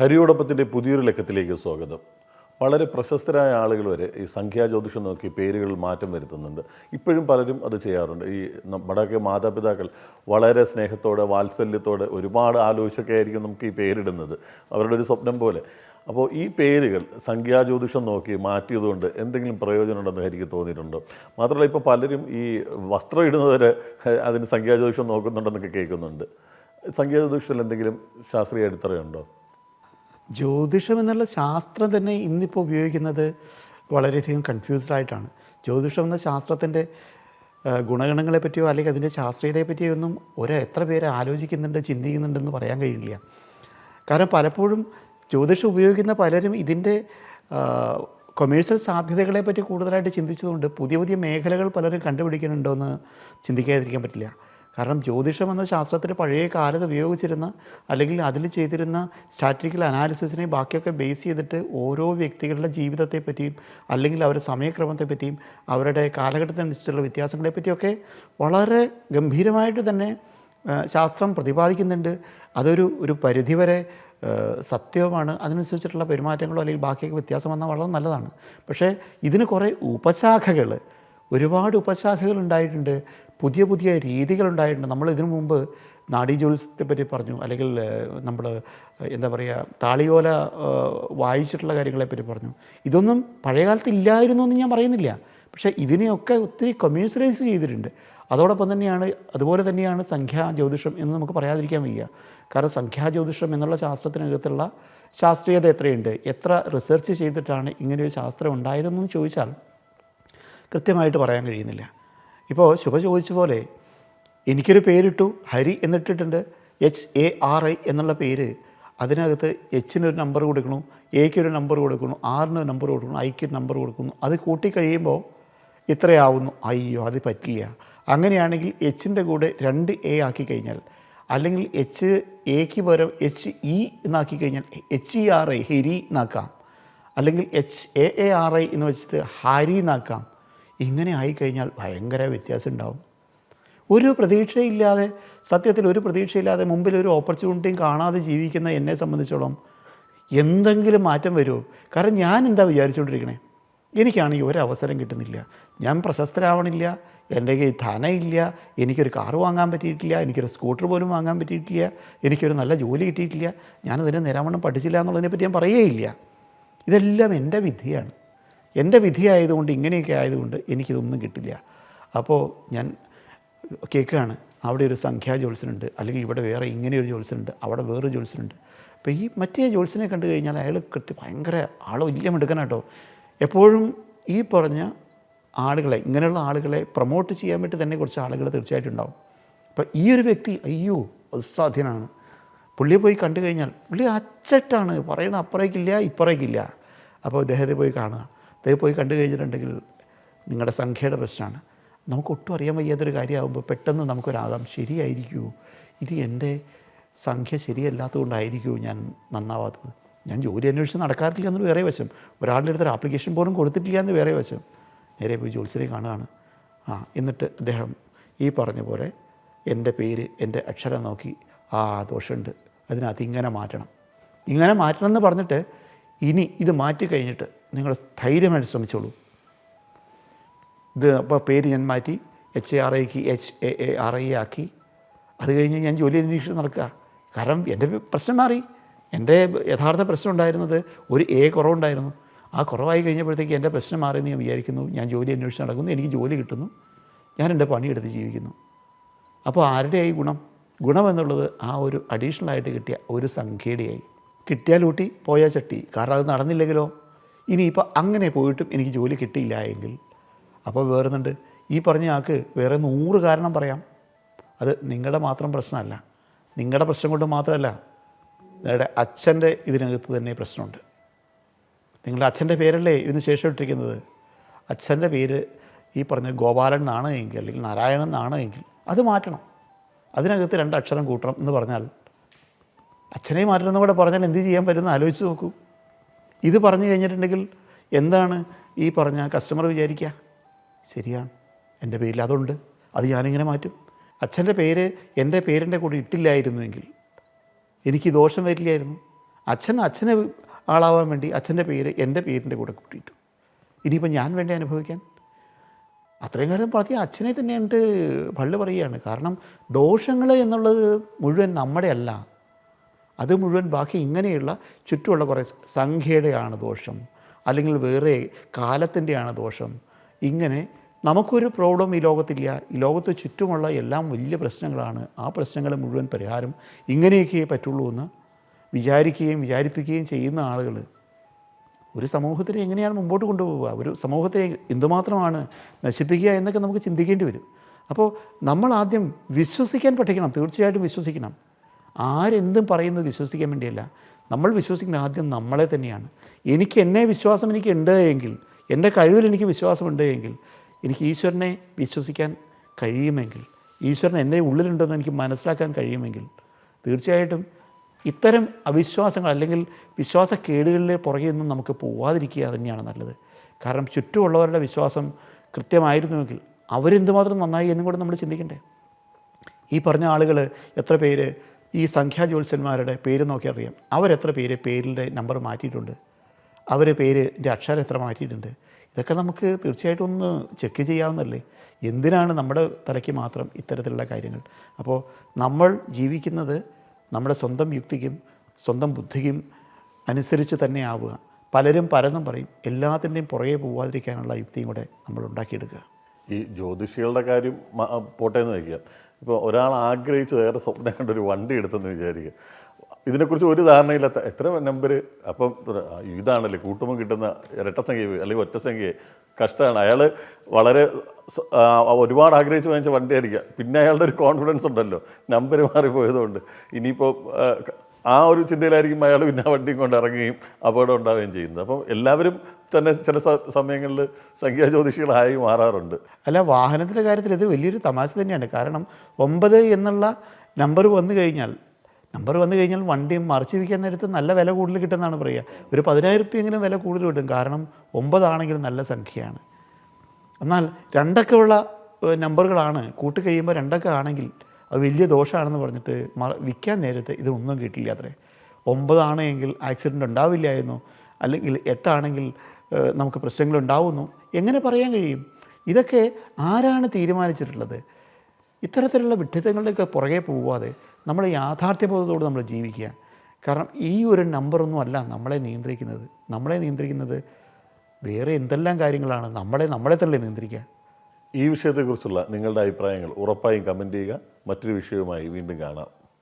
ഹരിയോടൊപ്പത്തിന്റെ പുതിയൊരു ലക്കത്തിലേക്ക് സ്വാഗതം. വളരെ പ്രശസ്തരായ ആളുകൾ വരെ ഈ സംഖ്യാജ്യോതിഷം നോക്കി പേരുകൾ മാറ്റം വരുത്തുന്നുണ്ട്. ഇപ്പോഴും പലരും അത് ചെയ്യാറുണ്ട്. ഈ നമ്മുടെയൊക്കെ മാതാപിതാക്കൾ വളരെ സ്നേഹത്തോടെ വാത്സല്യത്തോടെ ഒരുപാട് ആലോചിച്ചൊക്കെ ആയിരിക്കും നമുക്ക് ഈ പേരിടുന്നത്. അവരുടെ ഒരു സ്വപ്നം പോലെ. അപ്പോൾ ഈ പേരുകൾ സംഖ്യാജ്യോതിഷം നോക്കി മാറ്റിയതുകൊണ്ട് എന്തെങ്കിലും പ്രയോജനമുണ്ടെന്ന് എനിക്ക് തോന്നിയിട്ടുണ്ടോ? മാത്രമല്ല ഇപ്പോൾ പലരും ഈ വസ്ത്രം ഇടുന്നവരെ അതിന് സംഖ്യാജ്യോതിഷം നോക്കുന്നുണ്ടെന്നൊക്കെ കേൾക്കുന്നുണ്ട്. സംഖ്യാജ്യോതിഷത്തിൽ എന്തെങ്കിലും ശാസ്ത്രീയ അടിത്തറയുണ്ടോ? ജ്യോതിഷം എന്നുള്ള ശാസ്ത്രം തന്നെ ഇന്നിപ്പോൾ ഉപയോഗിക്കുന്നത് വളരെയധികം കൺഫ്യൂസ്ഡ് ആയിട്ടാണ്. ജ്യോതിഷം എന്ന ശാസ്ത്രത്തിന്റെ ഗുണഗണങ്ങളെ പറ്റിയോ അല്ലെങ്കിൽ അതിന്റെ ശാസ്ത്രീയതയെ പറ്റിയോ ഒന്നും ഒരു എത്ര പേര് ആലോചിക്കുന്നുണ്ട് ചിന്തിക്കുന്നുണ്ടെന്ന് പറയാൻ കഴിയില്ല. കാരണം പലപ്പോഴും ജ്യോതിഷം ഉപയോഗിക്കുന്ന പലരും ഇതിന്റെ കൊമേഴ്സ്യൽ സാധ്യതകളെ പറ്റി കൂടുതലായിട്ട് ചിന്തിച്ചതുകൊണ്ട് പുതിയ പുതിയ മേഖലകൾ പലരും കണ്ടുപിടിക്കുന്നുണ്ടോ എന്ന് ചിന്തിക്കാതിരിക്കാൻ പറ്റില്ല. കാരണം ജ്യോതിഷം എന്ന ശാസ്ത്രത്തിൽ പഴയ കാലത്ത് ഉപയോഗിച്ചിരുന്ന അല്ലെങ്കിൽ അതിൽ ചെയ്തിരുന്ന സ്റ്റാറ്റിക്കൽ അനാലിസിസിനെ ബാക്കിയൊക്കെ ബേസ് ചെയ്തിട്ട് ഓരോ വ്യക്തികളുടെ ജീവിതത്തെ പറ്റിയും അല്ലെങ്കിൽ അവരുടെ സമയക്രമത്തെ പറ്റിയും അവരുടെ കാലഘട്ടത്തിനനുസരിച്ചുള്ള വ്യത്യാസങ്ങളെ പറ്റിയൊക്കെ വളരെ ഗംഭീരമായിട്ട് തന്നെ ശാസ്ത്രം പ്രതിപാദിക്കുന്നുണ്ട്. അതൊരു ഒരു പരിധിവരെ സത്യവുമാണ്. അതിനനുസരിച്ചിട്ടുള്ള പെരുമാറ്റങ്ങളോ അല്ലെങ്കിൽ ബാക്കിയൊക്കെ വ്യത്യാസം വന്നാൽ വളരെ നല്ലതാണ്. പക്ഷേ ഇതിന് കുറേ ഉപശാഖകൾ ഒരുപാട് ഉപശാഖകൾ ഉണ്ടായിട്ടുണ്ട് പുതിയ പുതിയ രീതികൾ ഉണ്ടായിട്ടുണ്ട് നമ്മൾ ഇതിനു മുമ്പ് നാഡീ പറ്റി പറഞ്ഞു. അല്ലെങ്കിൽ നമ്മൾ എന്താ പറയുക താളിയോല വായിച്ചിട്ടുള്ള കാര്യങ്ങളെപ്പറ്റി പറഞ്ഞു. ഇതൊന്നും പഴയകാലത്ത് ഇല്ലായിരുന്നു എന്ന് ഞാൻ പറയുന്നില്ല. പക്ഷേ ഇതിനെയൊക്കെ ഒത്തിരി കമ്മ്യൂണിസലൈസ് ചെയ്തിട്ടുണ്ട്. അതോടൊപ്പം തന്നെയാണ് അതുപോലെ തന്നെയാണ് സംഖ്യാ ജ്യോതിഷം എന്ന് നമുക്ക് പറയാതിരിക്കാൻ വയ്യ. കാരണം സംഖ്യാ ജ്യോതിഷം എന്നുള്ള ശാസ്ത്രത്തിനകത്തുള്ള ശാസ്ത്രീയത എത്രയുണ്ട്? എത്ര റിസർച്ച് ചെയ്തിട്ടാണ് ഇങ്ങനെയൊരു ശാസ്ത്രം ഉണ്ടായതെന്ന് ചോദിച്ചാൽ കൃത്യമായിട്ട് പറയാൻ കഴിയുന്നില്ല. ഇപ്പോൾ ശുഭ ചോദിച്ച പോലെ എനിക്കൊരു പേരിട്ടു. ഹരി എന്നിട്ടിട്ടുണ്ട്. എച്ച് എ ആർ ഐ എന്നുള്ള പേര്. അതിനകത്ത് എച്ചിനൊരു നമ്പർ കൊടുക്കണം. എക്കൊരു നമ്പർ കൊടുക്കുന്നു ആറിന് ഒരു നമ്പർ കൊടുക്കുന്നു ഐക്ക് നമ്പർ കൊടുക്കുന്നു. അത് കൂട്ടി കഴിയുമ്പോൾ ഇത്രയാവുന്നു. അയ്യോ അത് പറ്റില്ല. അങ്ങനെയാണെങ്കിൽ എച്ചിന്റെ കൂടെ രണ്ട് എ ആക്കി കഴിഞ്ഞാൽ അല്ലെങ്കിൽ എച്ച് എക്ക് പകരം എച്ച് ഇ എന്നാക്കി കഴിഞ്ഞാൽ H E R I Heri എന്നാക്കാം. അല്ലെങ്കിൽ H A A R I എന്ന് വെച്ചിട്ട് ഹാരി എന്നാക്കാം. ഇങ്ങനെ ആയിക്കഴിഞ്ഞാൽ ഭയങ്കര വ്യത്യാസം ഉണ്ടാവും. ഒരു പ്രതീക്ഷയില്ലാതെ സത്യത്തിൽ ഒരു പ്രതീക്ഷയില്ലാതെ മുമ്പിൽ ഒരു ഓപ്പർച്യൂണിറ്റിയും കാണാതെ ജീവിക്കുന്ന എന്നെ സംബന്ധിച്ചോളം എന്തെങ്കിലും മാറ്റം വരുമോ? കാരണം ഞാൻ എന്താ വിചാരിച്ചുകൊണ്ടിരിക്കണേ? എനിക്കാണെങ്കിൽ ഒരു അവസരം കിട്ടുന്നില്ല. ഞാൻ പ്രശസ്തരാവണില്ല. എന്റെ കയ്യിൽ ധനമില്ല എനിക്കൊരു കാർ വാങ്ങാൻ പറ്റിയിട്ടില്ല. എനിക്കൊരു സ്കൂട്ടർ പോലും വാങ്ങാൻ പറ്റിയിട്ടില്ല. എനിക്കൊരു നല്ല ജോലി കിട്ടിയിട്ടില്ല. ഞാനതിനെ നിരാവണ്ണം പഠിച്ചില്ല എന്നുള്ളതിനെപ്പറ്റി ഞാൻ പറയുകയില്ല. ഇതെല്ലാം എന്റെ വിധിയാണ്. എന്റെ വിധിയായതുകൊണ്ട് ഇങ്ങനെയൊക്കെ ആയതുകൊണ്ട് എനിക്കിതൊന്നും കിട്ടില്ല. അപ്പോൾ ഞാൻ കേൾക്കുകയാണ് അവിടെ ഒരു സംഖ്യാ ജോത്സ്യനുണ്ട് അല്ലെങ്കിൽ ഇവിടെ വേറെ ഇങ്ങനെ ഒരു ജ്യോത്സ്യനുണ്ട് അവിടെ വേറൊരു ജോത്സ്യനുണ്ട് അപ്പോൾ ഈ മറ്റേ ജോത്സ്യനെ കണ്ടു കഴിഞ്ഞാൽ അയാൾ കൃത്യം ഭയങ്കര ആൾ വലിയ മിടുക്കനാട്ടോ എപ്പോഴും ഈ പറഞ്ഞ ആളുകളെ ഇങ്ങനെയുള്ള ആളുകളെ പ്രൊമോട്ട് ചെയ്യാൻ വേണ്ടി തന്നെ കുറച്ച് ആളുകൾ തീർച്ചയായിട്ടും ഉണ്ടാവും. അപ്പോൾ ഈ ഒരു വ്യക്തി അയ്യോ അസാധ്യനാണ് പുള്ളിയെ പോയി കണ്ടു കഴിഞ്ഞാൽ പുള്ളി അച്ചട്ടാണ് പറയണ അപ്പുറേക്കില്ല ഇപ്പുറേക്കില്ല. അപ്പോൾ ഇദ്ദേഹത്തെ പോയി കാണുക. അദ്ദേഹം പോയി കണ്ടു കഴിഞ്ഞിട്ടുണ്ടെങ്കിൽ നിങ്ങളുടെ സംഖ്യയുടെ പ്രശ്നമാണ്. നമുക്ക് ഒട്ടും അറിയാൻ വയ്യാത്തൊരു കാര്യമാകുമ്പോൾ പെട്ടെന്ന് നമുക്കൊരാകാം. ശരിയായിരിക്കുമോ ഇത് എന്റെ സംഖ്യ ശരിയല്ലാത്തതുകൊണ്ടായിരിക്കുമോ ഞാൻ നന്നാവാത്തത്. ഞാൻ ജോലി അന്വേഷിച്ച് നടക്കാറില്ല എന്നൊരു വേറെ വശം. ഒരാളുടെ അടുത്തൊരു ആപ്ലിക്കേഷൻ പോലും കൊടുത്തിട്ടില്ല എന്ന് വേറെ വശം. നേരെ പോയി ജോത്സ്യരെ കാണുകയാണ്. ആ എന്നിട്ട് അദ്ദേഹം ഈ പറഞ്ഞ പോലെ എന്റെ പേര് എന്റെ അക്ഷരം നോക്കി ആ ദോഷമുണ്ട്. അതിനകത്ത് ഇങ്ങനെ മാറ്റണം. ഇങ്ങനെ മാറ്റണം എന്ന് പറഞ്ഞിട്ട് ഇനി ഇത് മാറ്റി കഴിഞ്ഞിട്ട് നിങ്ങൾ ധൈര്യമായിട്ട് ശ്രമിച്ചോളൂ. ഇത് അപ്പോൾ പേര് ഞാൻ മാറ്റി എച്ച് എ ആർ ഐക്ക് H A A R I ആക്കി. അത് കഴിഞ്ഞ് ഞാൻ ജോലി അന്വേഷിച്ച് നടക്കുക. കാരണം എന്റെ പ്രശ്നം മാറി. എന്റെ യഥാർത്ഥ പ്രശ്നം ഉണ്ടായിരുന്നത് ഒരു എ കുറവുണ്ടായിരുന്നു. ആ കുറവായി കഴിഞ്ഞപ്പോഴത്തേക്ക് എന്റെ പ്രശ്നം മാറിയെന്ന് ഞാൻ വിചാരിക്കുന്നു. ഞാൻ ജോലി അന്വേഷിച്ച് നടക്കുന്നു. എനിക്ക് ജോലി കിട്ടുന്നു. ഞാൻ എന്റെ പണിയെടുത്ത് ജീവിക്കുന്നു. അപ്പോൾ ആരുടെയായി ഗുണം? ഗുണമെന്നുള്ളത് ആ ഒരു അഡീഷണലായിട്ട് കിട്ടിയ ഒരു സംഖ്യയുടെയായി. കിട്ടിയാൽ ഊട്ടി പോയാൽ ചട്ടി. കാരണം അത് നടന്നില്ലെങ്കിലോ? ഇനിയിപ്പോൾ അങ്ങനെ പോയിട്ടും എനിക്ക് ജോലി കിട്ടിയില്ല എങ്കിൽ. അപ്പോൾ വേറെന്നുണ്ട്. ഈ പറഞ്ഞ ആൾക്ക് വേറെ നൂറ് കാരണം പറയാം. അത് നിങ്ങളുടെ മാത്രം പ്രശ്നമല്ല. നിങ്ങളുടെ പ്രശ്നം കൊണ്ട് മാത്രമല്ല നിങ്ങളുടെ അച്ഛന്റെ ഇതിനകത്ത് തന്നെ പ്രശ്നമുണ്ട്. നിങ്ങളുടെ അച്ഛന്റെ പേരല്ലേ ഇതിന് ശേഷം ഇട്ടിരിക്കുന്നത്? അച്ഛന്റെ പേര് ഈ പറഞ്ഞ ഗോപാലൻ എന്നാണ് എങ്കിൽ അല്ലെങ്കിൽ നാരായണൻ എന്നാണ് എങ്കിൽ അത് മാറ്റണം. അതിനകത്ത് രണ്ട് അക്ഷരം കൂട്ടണം എന്ന് പറഞ്ഞാൽ അച്ഛനെ മാറ്റണമെന്ന് കൂടെ പറഞ്ഞാൽ എന്ത് ചെയ്യാൻ പറ്റുമെന്ന് ആലോചിച്ച് നോക്കൂ. ഇത് പറഞ്ഞു കഴിഞ്ഞിട്ടുണ്ടെങ്കിൽ എന്താണ് ഈ പറഞ്ഞ കസ്റ്റമർ വിചാരിക്കുക? ശരിയാണ്. എന്റെ പേരിൽ അതുണ്ട്. അത് ഞാനിങ്ങനെ മാറ്റും. അച്ഛന്റെ പേര് എന്റെ പേരിന്റെ കൂടെ ഇട്ടില്ലായിരുന്നുവെങ്കിൽ എനിക്ക് ദോഷം വരില്ലായിരുന്നു. അച്ഛൻ അച്ഛനെ ആളാവാൻ വേണ്ടി അച്ഛന്റെ പേര് എന്റെ പേരിന്റെ കൂടെ കൂട്ടിയിട്ടു. ഇനിയിപ്പോൾ ഞാൻ വേണ്ടി അനുഭവിക്കാൻ? അത്രയും കാലം പറഞ്ഞ അച്ഛനെ തന്നെ എന്നിട്ട് പള്ളി പറയുകയാണ്. കാരണം ദോഷങ്ങൾ എന്നുള്ളത് മുഴുവൻ നമ്മുടെ അല്ല അത് മുഴുവൻ ബാക്കി ഇങ്ങനെയുള്ള ചുറ്റുമുള്ള കുറേ സംഖ്യയുടെയാണ് ദോഷം. അല്ലെങ്കിൽ വേറെ കാലത്തിന്റെയാണ് ദോഷം. ഇങ്ങനെ നമുക്കൊരു പ്രോബ്ലം ഈ ലോകത്തില്ല. ഈ ലോകത്ത് ചുറ്റുമുള്ള എല്ലാം വലിയ പ്രശ്നങ്ങളാണ്. ആ പ്രശ്നങ്ങൾ മുഴുവൻ പരിഹാരം ഇങ്ങനെയൊക്കെ പറ്റുള്ളൂ എന്ന് വിചാരിക്കുകയും വിചാരിപ്പിക്കുകയും ചെയ്യുന്ന ആളുകൾ. ഒരു സമൂഹത്തിനെ എങ്ങനെയാണ് മുമ്പോട്ട് കൊണ്ടുപോവുക? ഒരു സമൂഹത്തെ എന്തുമാത്രമാണ് നശിപ്പിക്കുക എന്നൊക്കെ നമുക്ക് ചിന്തിക്കേണ്ടി വരും. അപ്പോൾ നമ്മൾ ആദ്യം വിശ്വസിക്കാൻ പഠിക്കണം. തീർച്ചയായിട്ടും വിശ്വസിക്കണം. ആരെന്തും പറയുന്നത് വിശ്വസിക്കാൻ വേണ്ടിയല്ല. നമ്മൾ വിശ്വസിക്കുന്ന ആദ്യം നമ്മളെ തന്നെയാണ്. എനിക്ക് എന്നെ വിശ്വാസം എനിക്ക് ഉണ്ട് എങ്കിൽ എന്റെ കഴിവിൽ എനിക്ക് വിശ്വാസമുണ്ട് എങ്കിൽ എനിക്ക് ഈശ്വരനെ വിശ്വസിക്കാൻ കഴിയുമെങ്കിൽ ഈശ്വരൻ എന്റെ ഉള്ളിലുണ്ടെന്ന് എനിക്ക് മനസ്സിലാക്കാൻ കഴിയുമെങ്കിൽ തീർച്ചയായിട്ടും ഇത്തരം അവിശ്വാസങ്ങൾ അല്ലെങ്കിൽ വിശ്വാസക്കേടുകളിലെ പുറകെ ഒന്നും നമുക്ക് പോവാതിരിക്കുക തന്നെയാണ് നല്ലത്. കാരണം ചുറ്റുമുള്ളവരുടെ വിശ്വാസം കൃത്യമായിരുന്നുവെങ്കിൽ അവരെന്തുമാത്രം നന്നായി എന്നും കൂടെ നമ്മൾ ചിന്തിക്കണ്ടേ? ഈ പറഞ്ഞ ആളുകൾ എത്ര പേര് ഈ സംഖ്യാ ജ്യോത്സ്യന്മാരുടെ പേര് നോക്കി അറിയാം. അവരെത്ര പേര് പേരിന്റെ നമ്പർ മാറ്റിയിട്ടുണ്ട്? അവർ പേരിന്റെ അക്ഷരം എത്ര മാറ്റിയിട്ടുണ്ട്? ഇതൊക്കെ നമുക്ക് തീർച്ചയായിട്ടും ഒന്ന് ചെക്ക് ചെയ്യാവുന്നതല്ലേ? എന്തിനാണ് നമ്മുടെ തലയ്ക്ക് മാത്രം ഇത്തരത്തിലുള്ള കാര്യങ്ങൾ? അപ്പോൾ നമ്മൾ ജീവിക്കുന്നത് നമ്മുടെ സ്വന്തം യുക്തിക്കും സ്വന്തം ബുദ്ധിക്കും അനുസരിച്ച് തന്നെ ആവുക. പലരും പലതും പറയും. എല്ലാത്തിന്റെയും പുറകെ പോവാതിരിക്കാനുള്ള യുക്തിയും കൂടെ നമ്മൾ ഉണ്ടാക്കിയെടുക്കുക. ഈ ജ്യോതിഷികളുടെ കാര്യം പോട്ടെ എന്ന് വയ്ക്കുക. ഇപ്പോൾ ഒരാൾ ആഗ്രഹിച്ച് വേറെ സ്വപ്നം കണ്ട ഒരു വണ്ടി എടുത്തെന്ന് വിചാരിക്കുക. ഇതിനെക്കുറിച്ച് ഒരു ധാരണയില്ലാത്ത എത്ര നമ്പർ അപ്പം ഇതാണല്ലേ കൂട്ടുമ്പോൾ കിട്ടുന്ന ഇരട്ടസംഖ്യ അല്ലെങ്കിൽ ഒറ്റസംഖ്യ കഷ്ടമാണ്. അയാൾ വളരെ ഒരുപാട് ആഗ്രഹിച്ച് വാങ്ങിച്ച വണ്ടി ആയിരിക്കുക പിന്നെ അയാളുടെ ഒരു കോൺഫിഡൻസ് ഉണ്ടല്ലോ. നമ്പർ മാറിപ്പോയതുകൊണ്ട്. ഇനിയിപ്പോൾ ആ ഒരു ചിന്തയിലായിരിക്കും അയാൾ പിന്നെ ആ വണ്ടിയും കൊണ്ട് ഇറങ്ങുകയും അപകടം ഉണ്ടാവുകയും ചെയ്യുന്നത്. അപ്പം എല്ലാവരും തന്നെ ചില സമയങ്ങളിൽ സംഖ്യാ ജ്യോതിഷികളായി മാറാറുണ്ട്. അല്ല വാഹനത്തിന്റെ കാര്യത്തിൽ ഇത് വലിയൊരു തമാശ തന്നെയാണ്. കാരണം ഒമ്പത് എന്നുള്ള നമ്പർ വന്നു കഴിഞ്ഞാൽ നമ്പർ വന്നു കഴിഞ്ഞാൽ വണ്ടി മറിച്ച് വിൽക്കാൻ നേരത്ത് നല്ല വില കൂടുതൽ കിട്ടുമെന്നാണ് പറയുക. ഒരു പതിനായിരം റുപ്യെങ്കിലും വില കൂടുതൽ കിട്ടും. കാരണം ഒമ്പതാണെങ്കിൽ നല്ല സംഖ്യയാണ്. എന്നാൽ രണ്ടക്കമുള്ള ഏഹ്, നമ്പറുകളാണ് കൂട്ടി കഴിയുമ്പോൾ രണ്ടക്ക ആണെങ്കിൽ അത് വലിയ ദോഷമാണെന്ന് പറഞ്ഞിട്ട് വിൽക്കാൻ നേരത്തെ ഇതൊന്നും കിട്ടില്ല അത്രേ. ഒമ്പതാണ് എങ്കിൽ ആക്സിഡന്റ് ഉണ്ടാവില്ലായിരുന്നു. അല്ലെങ്കിൽ എട്ടാണെങ്കിൽ നമുക്ക് പ്രശ്നങ്ങൾ ഉണ്ടാവുന്നു എങ്ങനെ പറയാൻ കഴിയും? ഇതൊക്കെ ആരാണ് തീരുമാനിച്ചിട്ടുള്ളത്? ഇത്തരത്തിലുള്ള വിഡ്ഢിത്തങ്ങളുടെയൊക്കെ പുറകെ പോവാതെ നമ്മൾ യാഥാർത്ഥ്യബോധത്തോട് നമ്മൾ ജീവിക്കുക. കാരണം ഈ ഒരു നമ്പറൊന്നും അല്ല നമ്മളെ നിയന്ത്രിക്കുന്നത്. നമ്മളെ നിയന്ത്രിക്കുന്നത് വേറെ എന്തെല്ലാം കാര്യങ്ങളാണ് നമ്മളെ നമ്മളെ തന്നെ നിയന്ത്രിക്കുക. ഈ വിഷയത്തെക്കുറിച്ചുള്ള നിങ്ങളുടെ അഭിപ്രായങ്ങൾ ഉറപ്പായും കമന്റ് ചെയ്യുക. മറ്റൊരു വിഷയവുമായി വീണ്ടും കാണാം.